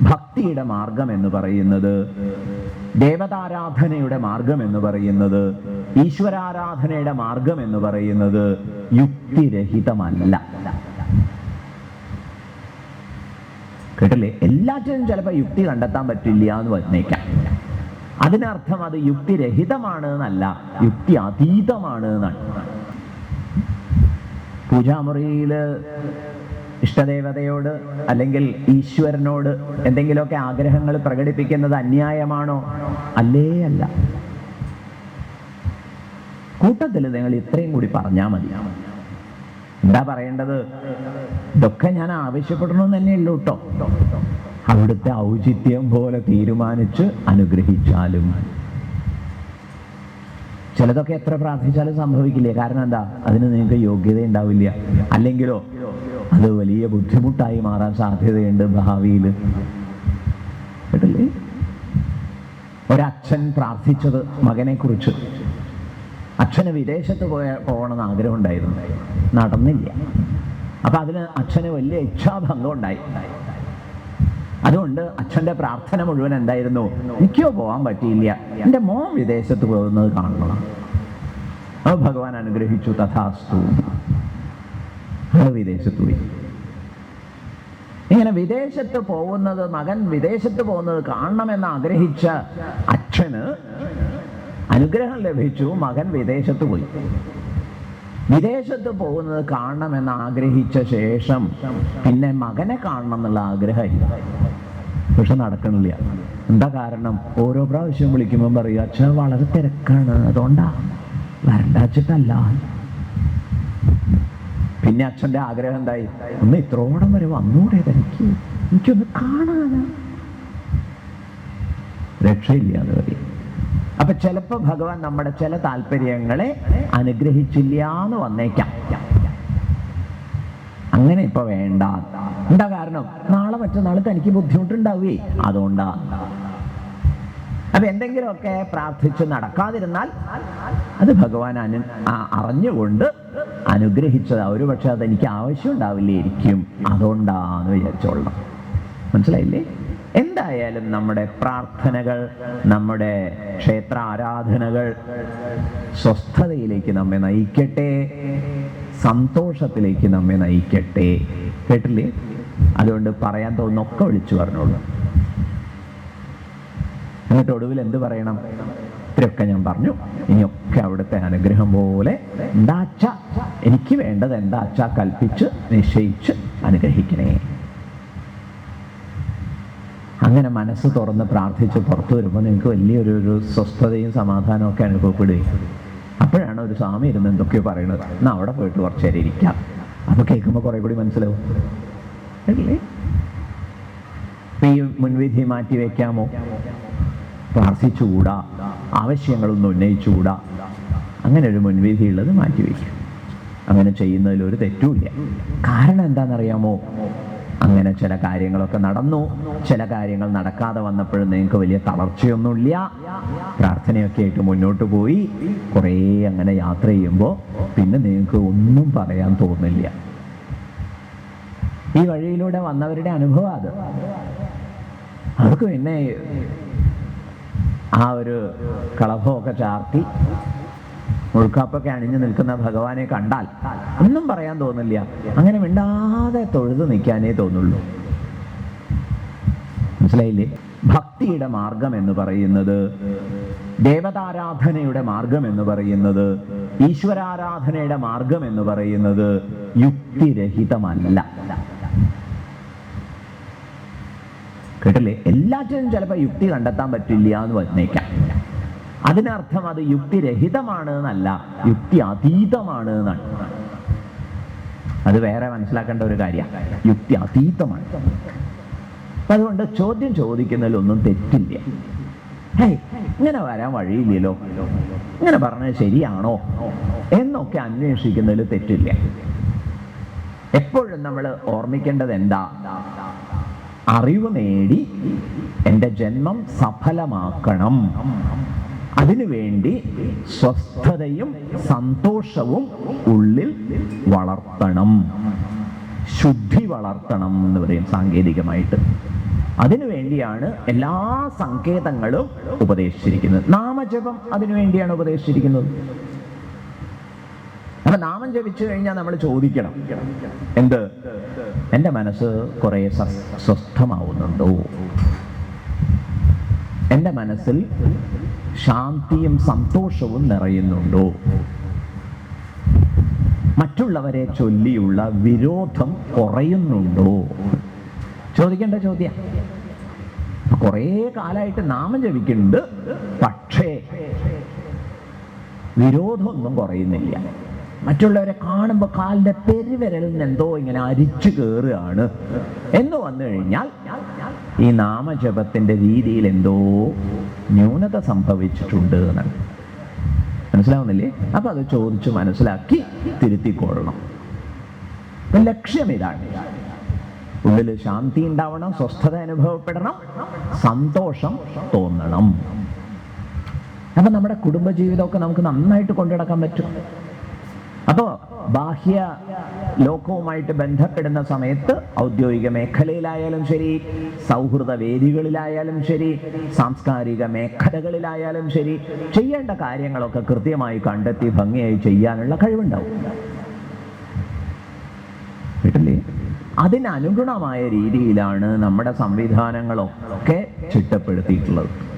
ഭക്തിയുടെ മാർഗം എന്ന് പറയുന്നത് ദേവതാരാധനയുടെ മാർഗം എന്ന് പറയുന്നത് ഈശ്വരാരാധനയുടെ മാർഗം എന്ന് പറയുന്നത് യുക്തിരഹിതമല്ല. കേട്ടില്ലേ? എല്ലാറ്റിനും ചിലപ്പോൾ യുക്തി കണ്ടെത്താൻ പറ്റില്ല എന്ന് വന്നേക്കാം അതിനർത്ഥം അത് യുക്തിരഹിതമാണ് എന്നല്ല യുക്തി അതീതമാണ് എന്നാണ് പൂജാമുറിയിൽ ഇഷ്ടദേവതയോട് അല്ലെങ്കിൽ ഈശ്വരനോട് എന്തെങ്കിലുമൊക്കെ ആഗ്രഹങ്ങൾ പ്രകടിപ്പിക്കുന്നത് അന്യായമാണോ? അല്ലേ അല്ല. കൂട്ടത്തിൽ നിങ്ങൾ ഇത്രയും കൂടി പറഞ്ഞാൽ മതി. എന്താ പറയേണ്ടത്? ഇതൊക്കെ ഞാൻ ആവശ്യപ്പെടണമെന്ന് തന്നെയുള്ളൂ കേട്ടോ അവിടുത്തെ ഔചിത്യം പോലെ തീരുമാനിച്ച് അനുഗ്രഹിച്ചാലും. ചിലതൊക്കെ എത്ര പ്രാർത്ഥിച്ചാലും സംഭവിക്കില്ല. കാരണം എന്താ? അതിന് നിങ്ങൾക്ക് യോഗ്യത ഉണ്ടാവില്ല. അല്ലെങ്കിലോ അത് വലിയ ബുദ്ധിമുട്ടായി മാറാൻ സാധ്യതയുണ്ട് ഭാവിയിൽ. കേട്ടില്ലേ? ഒരച്ഛൻ പ്രാർത്ഥിച്ചത് മകനെ കുറിച്ച് അച്ഛന് വിദേശത്ത് പോയ പോകണമെന്ന് ആഗ്രഹം ഉണ്ടായിരുന്നു നടന്നില്ല. അപ്പൊ അതിന് അച്ഛന് വലിയ ഇച്ഛാഭംഗം ഉണ്ടായി അതുകൊണ്ട് അച്ഛന്റെ പ്രാർത്ഥന മുഴുവൻ എന്തായിരുന്നു? എനിക്കോ പോകാൻ പറ്റിയില്ല. എന്റെ മോൻ വിദേശത്ത് പോകുന്നത് കാണണം. ഭഗവാൻ അനുഗ്രഹിച്ചു. തഥാസ്തു. അത് വിദേശത്ത് പോയി. ഇങ്ങനെ വിദേശത്ത് പോകുന്നത് മകൻ വിദേശത്ത് പോകുന്നത് കാണണമെന്ന് ആഗ്രഹിച്ച അച്ഛന് അനുഗ്രഹം ലഭിച്ചു മകൻ വിദേശത്ത് പോയി. വിദേശത്ത് പോകുന്നത് കാണണമെന്ന് ആഗ്രഹിച്ച ശേഷം പിന്നെ മകനെ കാണണം എന്നുള്ള ആഗ്രഹമില്ല. പക്ഷെ നടക്കണില്ല. എന്താ കാരണം? ഓരോ പ്രാവശ്യം വിളിക്കുമ്പോൾ പറയും അച്ഛൻ വളരെ തിരക്കാണ്. അതുകൊണ്ടാ വരണ്ടാച്ചിട്ടല്ല പിന്നെ അച്ഛന്റെ ആഗ്രഹം എന്തായി? ഒന്ന് ഇത്രോടം വരെ വന്നൂടെ തനിക്ക് എനിക്കൊന്ന് കാണാനാ. രക്ഷയില്ല എന്ന് പറയും അപ്പൊ ചിലപ്പോ ഭഗവാൻ നമ്മുടെ ചില താല്പര്യങ്ങളെ അനുഗ്രഹിച്ചില്ല എന്ന് വന്നേക്കാം. അങ്ങനെ ഇപ്പൊ വേണ്ട. എന്താ കാരണം? നാളെ മറ്റന്നാൾ തനിക്ക് ബുദ്ധിമുട്ടുണ്ടാവേ. അതുകൊണ്ടാ. അപ്പൊ എന്തെങ്കിലുമൊക്കെ പ്രാർത്ഥിച്ച് നടക്കാതിരുന്നാൽ അത് ഭഗവാൻ അനു അറിഞ്ഞുകൊണ്ട് അനുഗ്രഹിച്ചതാ. ഒരു പക്ഷെ അതെനിക്ക് ആവശ്യം ഉണ്ടാവില്ലായിരിക്കും അതുകൊണ്ടാന്ന് വിചാരിച്ചോളണം. മനസ്സിലായില്ലേ? എന്തായാലും നമ്മുടെ പ്രാർത്ഥനകൾ നമ്മുടെ ക്ഷേത്ര ആരാധനകൾ സ്വസ്ഥതയിലേക്ക് നമ്മെ നയിക്കട്ടെ. സന്തോഷത്തിലേക്ക് നമ്മെ നയിക്കട്ടെ. കേട്ടില്ലേ? അതുകൊണ്ട് പറയാൻ തോന്നുന്നൊക്കെ വിളിച്ചു പറഞ്ഞോളൂ. എന്നിട്ട് ഒടുവിൽ എന്ത് പറയണം? ഇത്രയൊക്കെ ഞാൻ പറഞ്ഞു. ഇനിയൊക്കെ അവിടുത്തെ അനുഗ്രഹം പോലെ എന്താച്ച എനിക്ക് വേണ്ടത് എന്താച്ച കൽപ്പിച്ച് നിശ്ചയിച്ച് അനുഗ്രഹിക്കണേ. അങ്ങനെ മനസ്സ് തുറന്ന് പ്രാർത്ഥിച്ച് പുറത്തു വരുമ്പോൾ നിങ്ങൾക്ക് വലിയൊരു ഒരു സ്വസ്ഥതയും സമാധാനവും ഒക്കെ അനുഭവപ്പെടുകയും അപ്പോഴാണ് ഒരു സ്വാമി ഇരുന്ന് എന്തൊക്കെയോ പറയുന്നത്. എന്നാൽ അവിടെ പോയിട്ട് കുറച്ച് നേരം ഇരിക്കാം. അപ്പോൾ കേൾക്കുമ്പോൾ കുറെ കൂടി മനസ്സിലാവും. അല്ലേ? ഈ മുൻവിധി മാറ്റി വയ്ക്കാമോ പ്രാർത്ഥിച്ചുകൂടാ ആവശ്യങ്ങളൊന്നും ഉന്നയിച്ചുകൂടാ. അങ്ങനെ ഒരു മുൻവിധി ഉള്ളത് മാറ്റിവെക്കും. അങ്ങനെ ചെയ്യുന്നതിൽ ഒരു തെറ്റുമില്ല. കാരണം എന്താണെന്നറിയാമോ? അങ്ങനെ ചില കാര്യങ്ങളൊക്കെ നടന്നു. ചില കാര്യങ്ങൾ നടക്കാതെ വന്നപ്പോഴും നിങ്ങൾക്ക് വലിയ തളർച്ചയൊന്നുമില്ല. പ്രാർത്ഥനയൊക്കെ ആയിട്ട് മുന്നോട്ട് പോയി. കുറേ അങ്ങനെ യാത്ര ചെയ്യുമ്പോൾ പിന്നെ നിങ്ങൾക്ക് ഒന്നും പറയാൻ തോന്നില്ല. ഈ വഴിയിലൂടെ വന്നവരുടെ അനുഭവം അത്. അവർക്ക് പിന്നെ ആ ഒരു കളഭമൊക്കെ ചാർത്തി മുഴുക്കാപ്പൊക്കെ അണിഞ്ഞു നിൽക്കുന്ന ഭഗവാനെ കണ്ടാൽ ഒന്നും പറയാൻ തോന്നില്ല. അങ്ങനെ മിണ്ടാതെ തൊഴുതു നിൽക്കാനേ തോന്നുള്ളൂ. മനസ്സിലായില്ലേ? ഭക്തിയുടെ മാർഗം എന്ന് പറയുന്നത് ദേവതാരാധനയുടെ മാർഗം എന്ന് പറയുന്നത് ഈശ്വരാരാധനയുടെ മാർഗം എന്ന് പറയുന്നത് യുക്തിരഹിതമല്ല. കേട്ടില്ലേ? എല്ലാറ്റിനും ചിലപ്പോൾ യുക്തി കണ്ടെത്താൻ പറ്റില്ല എന്ന് വന്നേക്കാം അതിനർത്ഥം അത് യുക്തിരഹിതമാണ് എന്നല്ല യുക്തി അതീതമാണ് എന്നാണ്. അത് വേറെ മനസ്സിലാക്കേണ്ട ഒരു കാര്യമാണ് യുക്തി അതീതമാണ് അതുകൊണ്ട് ചോദ്യം ചോദിക്കുന്നതിൽ ഒന്നും തെറ്റില്ല. ഹേയ് ഇങ്ങനെ വരാൻ വഴിയില്ലല്ലോ. ഇങ്ങനെ പറഞ്ഞത് ശരിയാണോ? എന്നൊക്കെ അന്വേഷിക്കുന്നതിൽ തെറ്റില്ല. എപ്പോഴും നമ്മൾ ഓർമ്മിക്കേണ്ടത് എന്താ? അറിവ് നേടി എന്റെ ജന്മം സഫലമാക്കണം. അതിനുവേണ്ടി സ്വസ്ഥതയും സന്തോഷവും ഉള്ളിൽ വളർത്തണം. ശുദ്ധി വളർത്തണം എന്ന് പറയും സാങ്കേതികമായിട്ട്. അതിനു വേണ്ടിയാണ് എല്ലാ സങ്കേതങ്ങളും ഉപദേശിച്ചിരിക്കുന്നത്. നാമജപം അതിനു വേണ്ടിയാണ് ഉപദേശിച്ചിരിക്കുന്നത്. അപ്പൊ നാമം ജപിച്ചു കഴിഞ്ഞാൽ നമ്മൾ ചോദിക്കണം. എന്ത്? എന്റെ മനസ്സ് കുറെ സ്വസ്ഥമാവുന്നുണ്ടോ? എന്റെ മനസ്സിൽ ശാന്തിയും സന്തോഷവും നിറയുന്നുണ്ടോ? മറ്റുള്ളവരെ ചൊല്ലിയുള്ള വിരോധം കുറയുന്നുണ്ടോ? ചോദിക്കേണ്ട ചോദ്യം. കുറേ കാലമായിട്ട് നാമം ജപിക്കുന്നുണ്ട് പക്ഷേ വിരോധമൊന്നും കുറയുന്നില്ല. മറ്റുള്ളവരെ കാണുമ്പോൾ കാലിന്റെ പെരുവിരലിൽ നിന്ന് എന്തോ ഇങ്ങനെ അരിച്ചു കയറുകയാണ് എന്ന് വന്നു കഴിഞ്ഞാൽ ഈ നാമജപത്തിന്റെ രീതിയിൽ എന്തോ ന്യൂനത സംഭവിച്ചിട്ടുണ്ട് എന്നാണ്. മനസ്സിലാവുന്നില്ലേ? അപ്പൊ അത് ചോദിച്ച് മനസ്സിലാക്കി തിരുത്തിക്കൊള്ളണം. ലക്ഷ്യം ഇതാണ്. ഉള്ളിൽ ശാന്തി ഉണ്ടാവണം സ്വസ്ഥത അനുഭവപ്പെടണം സന്തോഷം തോന്നണം. അപ്പൊ നമ്മുടെ കുടുംബജീവിതമൊക്കെ നമുക്ക് നന്നായിട്ട് കൊണ്ടുനടക്കാൻ പറ്റും. അപ്പോ ബാഹ്യ ലോകവുമായിട്ട് ബന്ധപ്പെടുന്ന സമയത്ത് ഔദ്യോഗിക മേഖലയിലായാലും ശരി സൗഹൃദ വേദികളിലായാലും ശരി സാംസ്കാരിക മേഖലകളിലായാലും ശരി ചെയ്യേണ്ട കാര്യങ്ങളൊക്കെ കൃത്യമായി കണ്ടെത്തി ഭംഗിയായി ചെയ്യാനുള്ള കഴിവുണ്ടാവും. കേട്ടില്ലേ? അതിനനുഗുണമായ രീതിയിലാണ് നമ്മുടെ സംവിധാനങ്ങളൊക്കെ ചിട്ടപ്പെടുത്തിയിട്ടുള്ളത്.